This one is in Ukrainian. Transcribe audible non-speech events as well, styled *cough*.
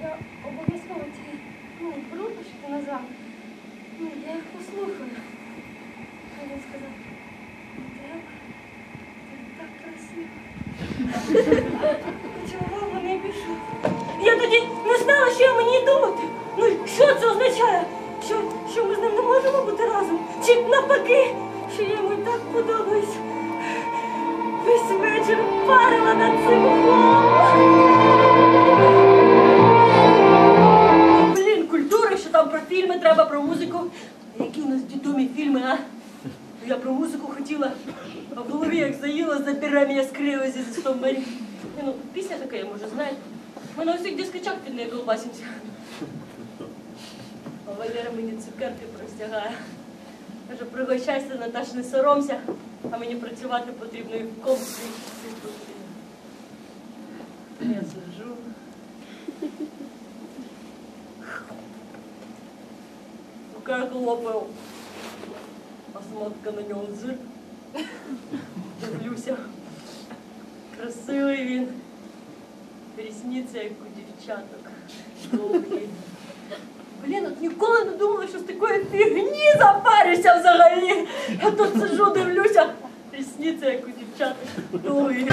Я обов'язково ці ну, назад. Ну, я їх послухаю. А сказав, треба, так красиво. *laughs* Чого вони пішов? Я тоді не знала, що мені думати. Ну, що це означає? Що, що ми з ним не можемо бути разом? Чи навпаки, що я йому і так подобаюсь? Весь вечір парила над цим ухом. Блін, культура, що там про фільми, треба про музику. Які у нас дідомі фільми, а? Я про музику хотіла, а в голові як заїла, забирай мене скрилася зі сто морів. Ні, Ну, пісня така, я може, знаєте. Ми на усіх дискочах під нею колбасимося. А Валера мені цукерки простягає. Каже, пригощайся, Наташ, не соромся, а мені працювати потрібно і в комплексі. Я сиджу. Цукерку лопаю. А смотка на нього зир. Дивлюся. Красивий він. Рісниці, як у дівчаток. Довгі. Блін, от ніколи не думала, що з такої фігні запарюся взагалі. Я тут сижу, дивлюся, рісниця, як у дівчат. Ой.